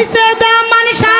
কইছে দামান সাগে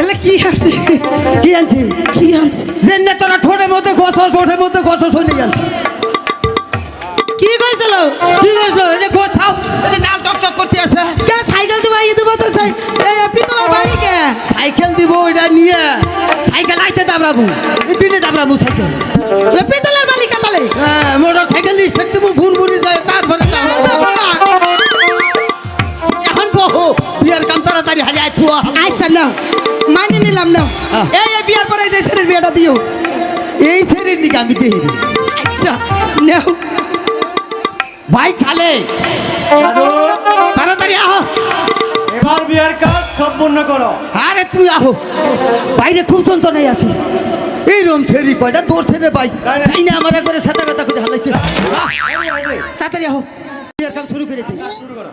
এলে কি আছে কি আনছি? কি আছে যে তোরা ঠোঁটের মধ্যে গছস ওঠের মধ্যে গছস হয়ে যাচ্ছে কি কইছিল? কি কইছো এই যে গোছাও এই যে নাল টকটক করতে আছে। কে সাইকেল দিবা এই দিবা তো চাই এই পিতলের বাড়ি কে? সাইকেল দিব ওইটা নিয়ে। সাইকেল আইতে দাবরাবু এই দিনে দাবরাবু সাইকেল। এ পিতলের বাড়ি কে তালে হ্যাঁ মোটর সাইকেল স্টেট দিব ভুর ভুরি যায় তারপরে এখন বহু বিয়ার কাম তাড়াতাড়ি হালি আই পুয়া। আচ্ছা না মানি নিলাম না। এই এই বিয়ার পরে যে ছেলের বিয়েটা দিও। এই ছেড়ে দিকে আমি দেখি আচ্ছা নাও। ভাই খালে। তাড়াতাড়ি আহ। এবার বিয়ের কাজ সম্পূর্ণ করো। আরে তুই আহো। বাইরে খুব যন্ত্রণাই আছে। এই রুম ছেড়ি কয়টা তোর ছেড়ে বাই তাই না? আমার একবারে সাদা ব্যথা করে হালাইছে তাড়াতাড়ি আহো। বিয়ের কাম শুরু করে দিই শুরু করো।